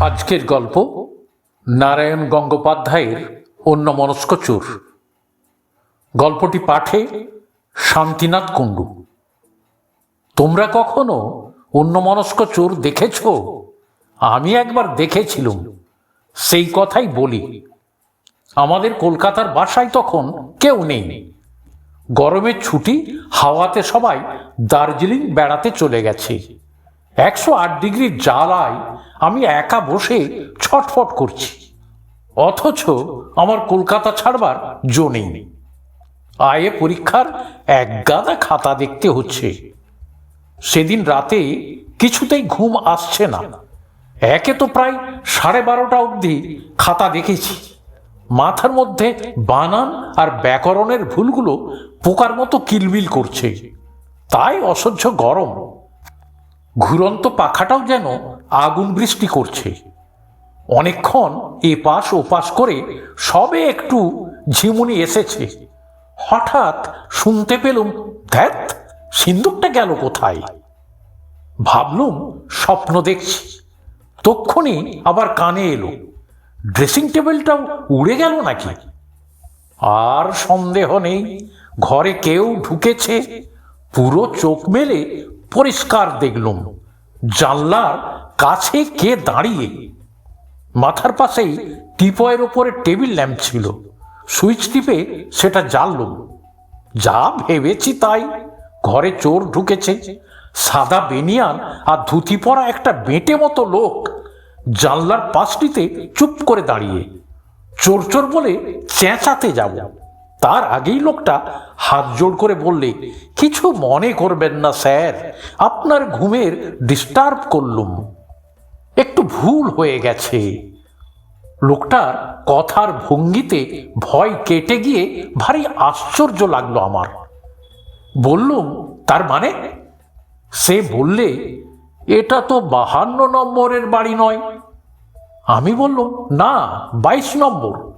আজকের গল্প নারায়ণ গঙ্গোপাধ্যায়ের অন্য মনস্ক চোর। গল্পটি পাঠে শান্তিনাথ কুণ্ডু। তোমরা কখনো অন্য মনস্ক চোর দেখেছ? আমি একবার দেখেছিলুম। সেই কথাই বলি। আমাদের কলকাতার বাসায় তখন কেউ নেই। গরমের ছুটি হাওয়াতে সবাই দার্জিলিং বেড়াতে চলে গেছে। একশো আট ডিগ্রির জ্বালায় আমি একা বসে ছটফট করছি। অথচ আমার কলকাতা ছাড়বার জো নেই। আয়ে পরীক্ষার এক গাদা খাতা দেখতে হচ্ছে। সেদিন রাতে কিছুতেই ঘুম আসছে না। একে তো প্রায় সাড়ে বারোটা অবধি খাতা দেখেছি। মাথার মধ্যে বানান আর ব্যাকরণের ভুলগুলো পোকার মতো কিলবিল করছে। তাই অসহ্য গরম। ঘুরন্ত পাখাটাও যেন আগুন বৃষ্টি করছে। অনেকক্ষণ এপাশ ওপাশ করে সবে একটু ঝিমুনি এসেছে। হঠাৎ শুনতে পেলুম ধ্যাত সিন্দুকটা গেল কোথায়? ভাবলুম, স্বপ্ন দেখছি। তক্ষণি আবার কানে এলো, ড্রেসিং টেবিলটাও উড়ে গেল নাকি? আর সন্দেহ নেই, ঘরে কেউ ঢুকেছে। পুরো চোখ মেলে পরিষ্কার দেখলুম, জানলার কাছে কে দাঁড়িয়ে? মাথার পাশেই টিপয়ের ওপরে টেবিল ল্যাম্প ছিল। সুইচ টিপে সেটা জ্বাললুম যা ভেবেছি তাই। ঘরে চোর ঢুকেছে। সাদা বেনিয়ান আর ধুতি পরা একটা বেঁটে মতো লোক জানলার পাশটিতে চুপ করে দাঁড়িয়ে। চোর চোর বলে চেঁচাতে যাব। তার আগেই লোকটা হাত জোড় করে বললে, কিছু মনে করবেন না স্যার, আপনার ঘুমের ডিস্টার্ব করলুম। একটু ভুল হয়ে গেছে। লোকটার কথার ভঙ্গিতে ভয় কেটে গিয়ে ভারী আশ্চর্য লাগল আমার। বললুম তার মানে? সে বললে, এটা তো বাহান্ন নম্বরের বাড়ি নয়। আমি বললাম, না, বাইশ নম্বর।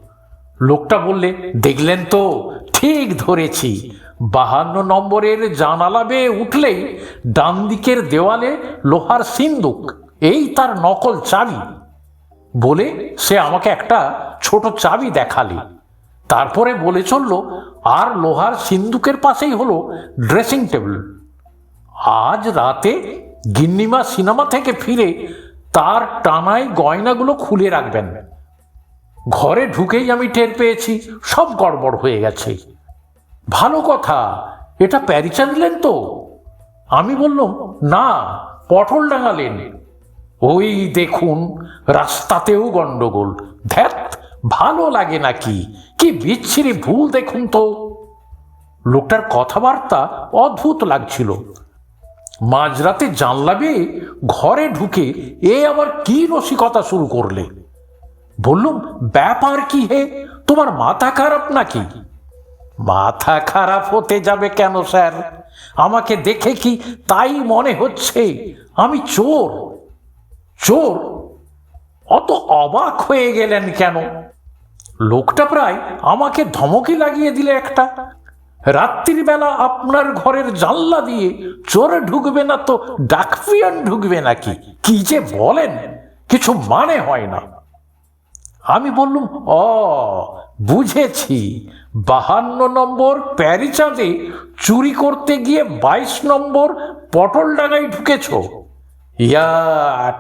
লোকটা বললে, দেখলেন তো, ঠিক ধরেছি। বাহান্ন নম্বরের জানালা বেয়ে উঠলেই ডান দিকের দেওয়ালে লোহার সিন্দুক। এই তার নকল চাবি বলে সে আমাকে একটা ছোট চাবি দেখালে। তারপরে বলে চলল, আর লোহার সিন্দুকের পাশেই হলো ড্রেসিং টেবিল আজ রাতে গিন্নিমা সিনেমা থেকে ফিরে তার টানায় গয়নাগুলো খুলে রাখবেন। ঘরে ঢুকেই আমি টের পেয়েছি, সব গড়বড় হয়ে গেছে। ভালো কথা, এটা প্যারিচা নিলেন তো? আমি বললাম, না পটল ডাঙালেন ওই দেখুন, রাস্তাতেও গন্ডগোল ধ্যাত ভালো লাগে নাকি? কি বিচ্ছিরি ভুল দেখুন তো। লোকটার কথাবার্তা অদ্ভুত লাগছিল। মাঝরাতে জানলা বেয়ে ঘরে ঢুকে এ আবার কি রসিকতা শুরু করলে? বললুম, ব্যাপার কি হে? তোমার মাথা খারাপ নাকি? মাথা খারাপ হতে যাবে কেন, স্যার? আমাকে দেখে কি তাই মনে হচ্ছে? আমি চোর। চোর? অত অবাক হয়ে গেলেন কেন? লোকটা প্রায় আমাকে ধমকি লাগিয়ে দিলে একটা। রাত্রির বেলা আপনার ঘরের জানলা দিয়ে চোর ঢুকবে না তো ডাকপিয়ান ঢুকবে নাকি? কি যে বলেন? কিছু মানে হয় না। আমি বললুম অ বুঝেছি। বাহান্ন নম্বর প্যারিচাঁদে চুরি করতে গিয়ে বাইশ নম্বর পটল ডাঙায় ঢুকেছ। ইয়া,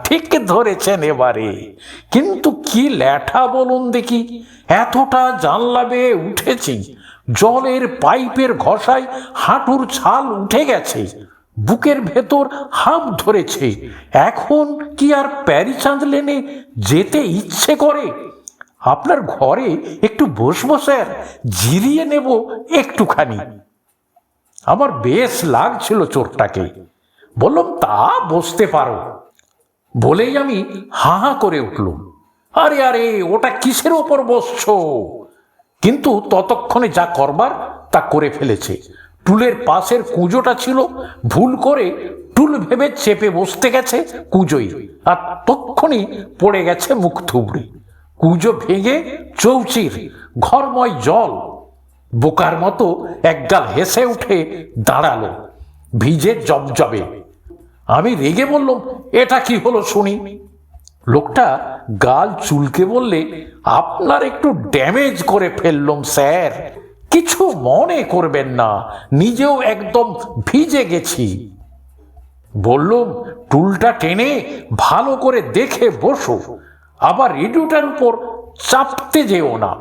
ঠিক ধরেছেন এবারে। কিন্তু কি ল্যাঠা বলুন দেখি, এতটা জানলা বেয়ে উঠেছি, জলের পাইপের ঘষায় হাঁটুর ছাল উঠে গেছে, বুকের ভেতর হাঁপ ধরেছে, এখন কি আর প্যারিচাঁদ লেনে যেতে ইচ্ছে করে? আপনার ঘরে একটু বসবো, স্যার, জিরিয়ে নেব একটুখানি। আমার বেশ লাগছিল চোরটাকে। বললাম, তা বসতে পারো। বলেই আমি হা হা করে উঠলুম। আরে আরে, ওটা কিসের ওপর বসছো? কিন্তু ততক্ষণে যা করবার তা করে ফেলেছে। টুলের পাশের কুজোটা ছিল, ভুল করে টুল ভেবে চেপে বসতে গেছে কুজোই, আর তক্ষণই পড়ে গেছে মুখ থুবড়ি। কুজো ভেঙে চৌচির, ঘরময় জল, বোকার মতো একগাল হেসে উঠে দাঁড়াল, ভিজে জবজবে। আমি রেগে বললাম, এটা কি হলো শুনি? লোকটা গাল চুলকে বললে, আপনার একটু ড্যামেজ করে ফেললাম, স্যার। কিছু মনে করবেন না, নিজেও একদম ভিজে গেছি। বললুম, টুলটা টেনে ভালো করে দেখে বসো, আবার রেডিওটার উপর চাপতে যেও না।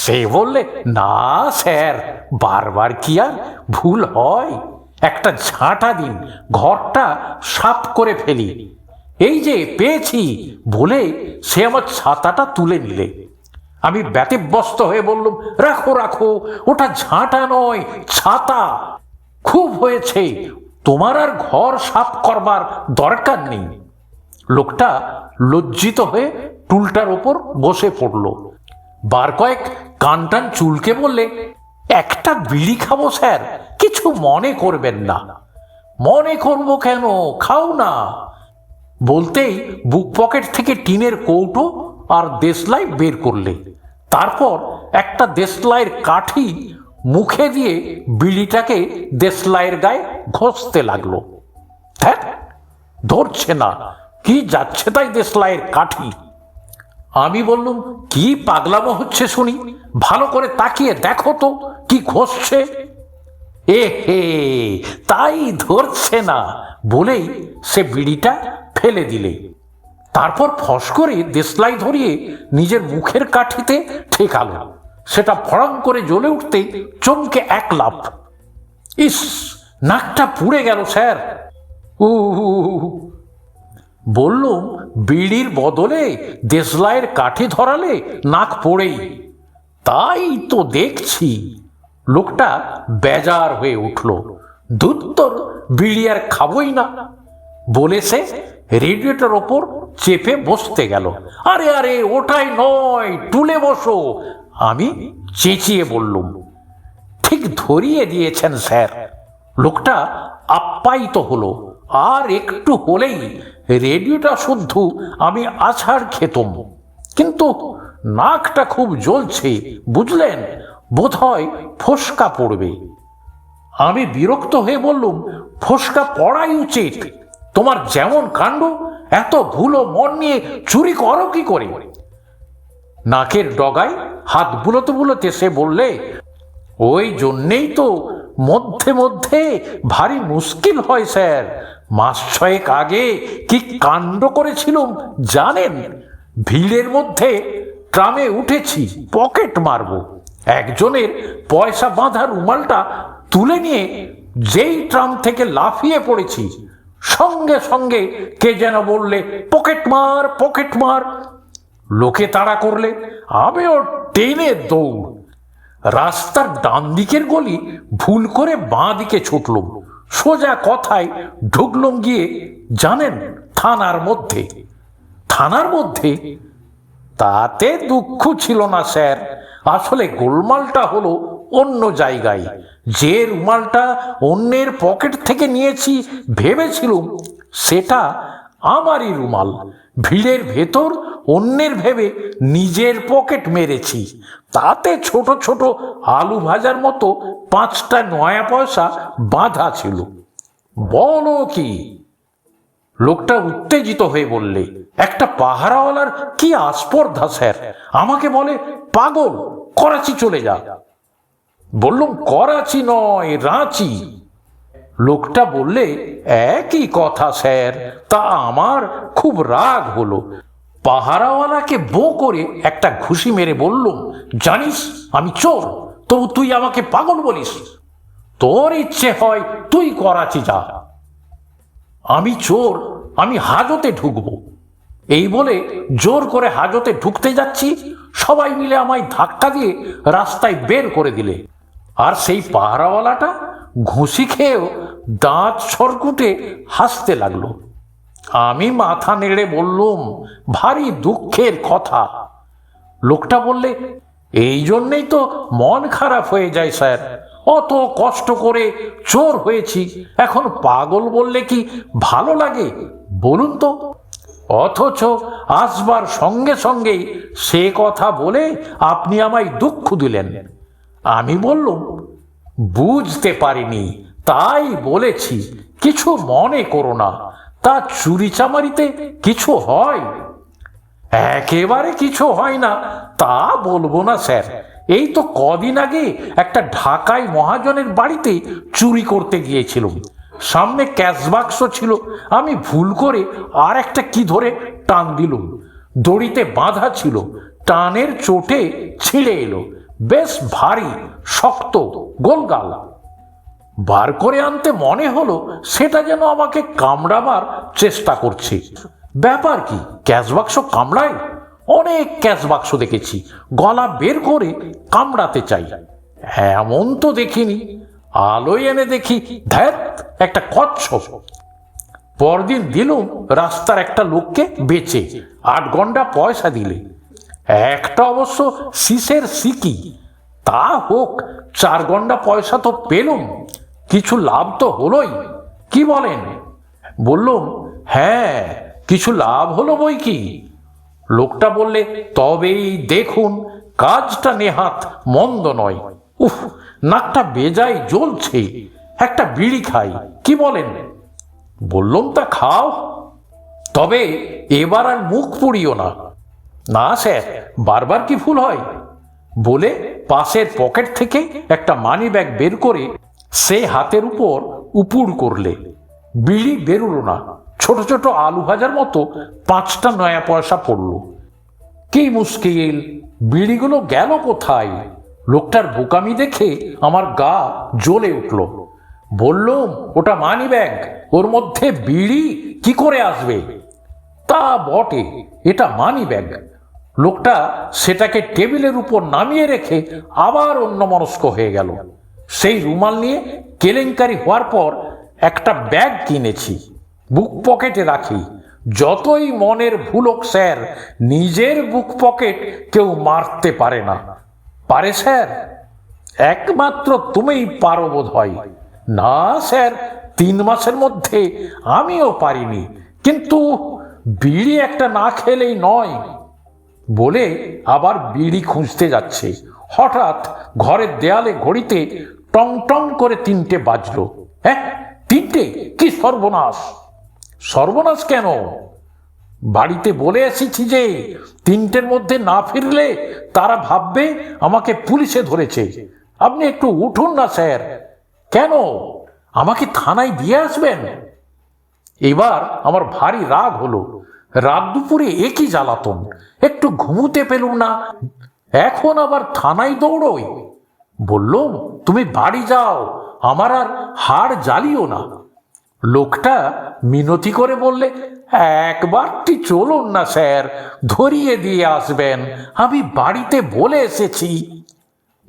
সে বললে, না, স্যার, বারবার কি আর ভুল হয়? একটা ঝাঁটা দিন, ঘরটা সাফ করে ফেলি। এই যে পেয়েছি বলে সে আমার ছাতাটা তুলে নিলে। আমি ব্যতিব্যস্ত হয়ে বললুম, রাখো রাখো, ওটা ঝাঁটা নয়, ছাতা। খুব হয়েছে, তোমার আর ঘর সাফ করবার দরকার নেই। লোকটা লজ্জিত হয়ে টুলটার ওপর বসে পড়ল। বার কয়েক কানটান চুলকে বললে, একটা বিড়ি খাব, স্যার কিছু মনে করবেন না। মনে করব কেন? খাও না। বলতেই বুক পকেট থেকে টিনের কৌটো আর দেশলাই বের করলে। তারপর একটা দেশলাইয়ের কাঠি মুখে দিয়ে বিড়িটাকে দেশলাইয়ের গায়ে ঘষতে লাগল। হ্যাঁ ধরছে না। কি যাচ্ছে তাই দেশলাইয়ের কাঠি? আমি বললুম, কি পাগলামো হচ্ছে শুনি? ভালো করে তাকিয়ে দেখো তো, কি ঘষছে? এ হে, তাই ধরছে না বলেই সে বিড়িটা ফেলে দিলে। তারপর ফস করে দেশলাই ধরিয়ে নিজের মুখের কাঠিতে ঠেকালো। সেটা ফড়ং করে জ্বলে উঠতেই চমকে এক লাফ। ইস, নাকটা পুড়ে গেল, স্যার। উ বললুম বিড়ির বদলে দেশলাইয়ের কাঠি ধরালে নাক পড়েই। তাই তো দেখছি। লোকটা বেজার হয়ে উঠল। দুত্তর বিড়ি আর খাবই না। বলে সে রেডিওটার ওপর চেপে বসতে গেল। আরে আরে, ওটাই নয়, টুলে বসো। আমি চেঁচিয়ে বললুম, ঠিক ধরিয়ে দিয়েছেন স্যার। লোকটা আপ্যায়িত হলো। আর একটু হলেই রেডিওটা শুদ্ধ, আমি আছাড় খেতম। কিন্তু নাকটা খুব জ্বলছে, বুঝলেন? বোধহয় ফোসকা পড়বে। আমি বিরক্ত হয়ে বললুম, ফোসকা পড়াই উচিত। তোমার যেমন কাণ্ড, এত ভুলো মন নিয়ে চুরি করো কি করে? নাকের ডগায় হাত বুলোতে বুলোতে সে বললে, ওই জন্যেই তো মধ্যে মধ্যে ভারী মুশকিল হয়, স্যার। মাস ছয়েক আগে কি কাণ্ড করেছিলুম জানেন? ভিড়ের মধ্যে ট্রামে উঠেছি, পকেট মারবো। একজনের পয়সা বাঁধা রুমালটা তুলে নিয়ে যেই ট্রাম থেকে লাফিয়ে পড়েছি, সঙ্গে সঙ্গে কে যেন বললে, পকেট মার পকেট মার। লোকে তাড়া করলে, আমিও টেনে দৌড়। রাস্তার ডান দিকের গলি ভুল করে বাঁ দিকে ছুটলুম সোজা কথায় ঢুকলুম গিয়ে, জানেন, থানার মধ্যে। থানার মধ্যে তাতে দুঃখ ছিল না, স্যার। আসলে গোলমালটা হলো অন্য জায়গায়। যে রুমালটা অন্যের পকেট থেকে নিয়েছি, ভেবেছিলুম সেটা আমারই রুমাল। ভিড়ের ভেতর অন্যের ভেবে নিজের পকেট মেরেছি। তাতে ছোট ছোট আলু ভাজার মতো পাঁচটা নয়া পয়সা বাঁধা ছিল। বলো কি? লোকটা উত্তেজিত হয়ে বললে, একটা পাহারাওয়ালার কি আস্পর্ধা, স্যার? আমাকে বলে পাগল, করাচি চলে যা। বললুম, করাচি নয়, রাঁচি। লোকটা বললে, একই কথা স্যার, তা আমার খুব রাগ হলো। পাহারাওয়ালাকে বো করে একটা ঘুষি মেরে বললুম, জানিস, আমি চোর, তবু তুই আমাকে পাগল বলিস। তোর ইচ্ছে হয় তুই করাচি যা। আমি চোর, আমি হাজতে ঢুকবো। এই বলে জোর করে হাজতে ঢুকতে যাচ্ছি সবাই মিলে আমায় ধাক্কা দিয়ে রাস্তায় বের করে দিলে। আর সেই পাহারাওয়ালাটা ঘুষি খেয়েও দাঁত সরকুটে হাসতে লাগল। আমি মাথা নেড়ে বললুম, ভারী দুঃখের কথা। লোকটা বললে, এই জন্যেই তো মন খারাপ হয়ে যায় স্যার। অত কষ্ট করে চোর হয়েছি। এখন পাগল বললে কি ভালো লাগে? বলুন তো। অথচ আসবার সঙ্গে সঙ্গেই সে কথা বলে আপনি আমায় দুঃখ দিলেন। আমি বললুম, বুঝতে পারিনি, তাই বলেছি, কিছু মনে করো না, তা চুরি চামারিতে কিছু হয়? একেবারে কিছু হয় না, তা বলব না, স্যার। এই তো কদিন আগে একটা ঢাকায় মহাজনের বাড়িতে চুরি করতে গিয়েছিলাম। সামনে ক্যাশ বাক্স ছিল। আমি ভুল করে আর একটা কি ধরে টান দিলুম। দড়িতে বাঁধা ছিল। টানের চোটে ছিঁড়ে এলো। বেশ ভারী, শক্ত গোলগাল। বার করে আনতে মনে হলো সেটা যেন আমাকে কামড়াবার চেষ্টা করছে। ব্যাপার কি ক্যাশ বাক্স কামড়ায়? অনেক ক্যাশ বাক্স দেখেছি। গলা বের করে কামড়াতে চাই। এমন তো দেখিনি। আলোয় এনে দেখি ধ্যাত, একটা কচ্ছপ। পরদিন দিলুম রাস্তার একটা লোককে বেচে আট ঘণ্টা পয়সা দিলে। একটা অবশ্য শীষের সিকি তা হোক, চার ঘণ্টা পয়সা তো পেলুম, কিছু লাভ তো হলোই, কি বলেন? বললুম হ্যাঁ কিছু লাভ হলো বই কি? লোকটা বললে, তবেই দেখুন, কাজটা নেহাত মন্দ নয়। উফ নাকটা বেজায় জ্বলছে, একটা বিড়ি খাই। কি বলেন? বললাম, তা খাও। তবে এবার আর মুখ পুড়িও না। না, স্যার, বারবার কি ভুল হয়? বলে পাশের পকেট থেকে একটা মানি ব্যাগ বের করে সে হাতের উপর উপুর করলে। বিড়ি বেরোলো না। ছোট ছোট আলু ভাজার মতো পাঁচটা নয়া পয়সা পড়ল। কি মুশকিল, বিড়িগুলো গেল কোথায়? লোকটার বোকামি দেখে আমার গা জ্বলে উঠল। বললুম ওটা মানি ব্যাগ ওর মধ্যে বিড়ি কি করে আসবে? তা বটে, এটা মানি ব্যাগ লোকটা সেটাকে টেবিলের উপর নামিয়ে রেখে আবার অন্যমনস্ক হয়ে গেল। সেই রুমাল নিয়ে কেলেঙ্কারি হওয়ার পর একটা ব্যাগ কিনেছি, বুক পকেটে রাখি। যতই মনের ভুলক স্যার, নিজের বুক পকেট কেউ মারতে পারে না। পারে স্যার? একমাত্র তুমিই পারো বোধ হয়। না, স্যার, তিন মাসের মধ্যে আমিও পারিনি। কিন্তু বিড়ি একটা না খেলেই নয় বলে আবার বিড়ি খুঁজতে যাচ্ছে। হঠাৎ ঘরের দেয়ালে ঘড়িতে টং টং করে তিনটে বাজলো। হ্যাঁ তিনটে? কি সর্বনাশ? সর্বনাশ কেন? বাড়িতে বলে এসেছি যে, তিনটের মধ্যে না ফিরলে তারা ভাববে আমাকে পুলিশে ধরেছে। আপনি একটু উঠুন না, স্যার। কেন? আমাকে থানায় দিয়ে আসবেন? এবার আমার ভারী রাগ হলো। রাত দুপুরে একই জ্বালাতন। একটু ঘুমুতে পেলুম না। এখন আবার থানায় দৌড়ই। বললুম, তুমি বাড়ি যাও। আমার আর হাড় জ্বালিও না। লোকটা মিনতি করে বললে একবারটি চলুন না স্যার, ধরিয়ে দিয়ে আসবেন। আমি বাড়িতে বলে এসেছি।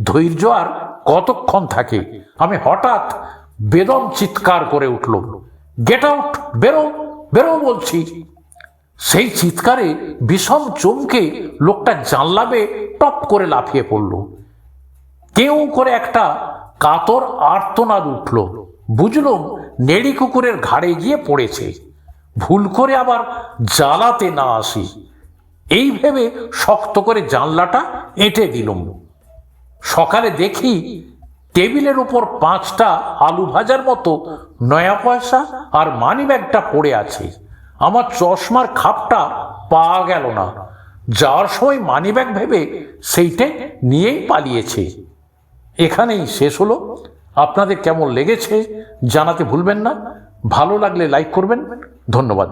ধৈর্য আর কতক্ষণ থাকে? আমি হঠাৎ বেদম চিৎকার করে উঠল, গেট আউট, বেরো বেরো বলছি। সেই চিৎকারে বিষম চমকে লোকটা জানলাবে টপ করে লাফিয়ে পড়ল। কেউ করে একটা কাতর আর্তনাদ উঠল। বুঝলুম নেড়ি কুকুরের ঘাড়ে গিয়ে পড়েছে। ভুল করে আবার জ্বালাতে না আসি। এই ভেবে শক্ত করে জানলাটা এঁটে দিলুম। সকালে দেখি টেবিলের উপর পাঁচটা আলু ভাজার মতো নয়া পয়সা আর মানি ব্যাগটা পড়ে আছে। আমার চশমার খাপটা পাওয়া গেল না। যাওয়ার সময় মানি ব্যাগ ভেবে সেইটে নিয়েই পালিয়েছে। এখানেই শেষ হলো। আপনাদের কেমন লেগেছে জানাতে ভুলবেন না। ভালো লাগলে লাইক করবেন। ধন্যবাদ।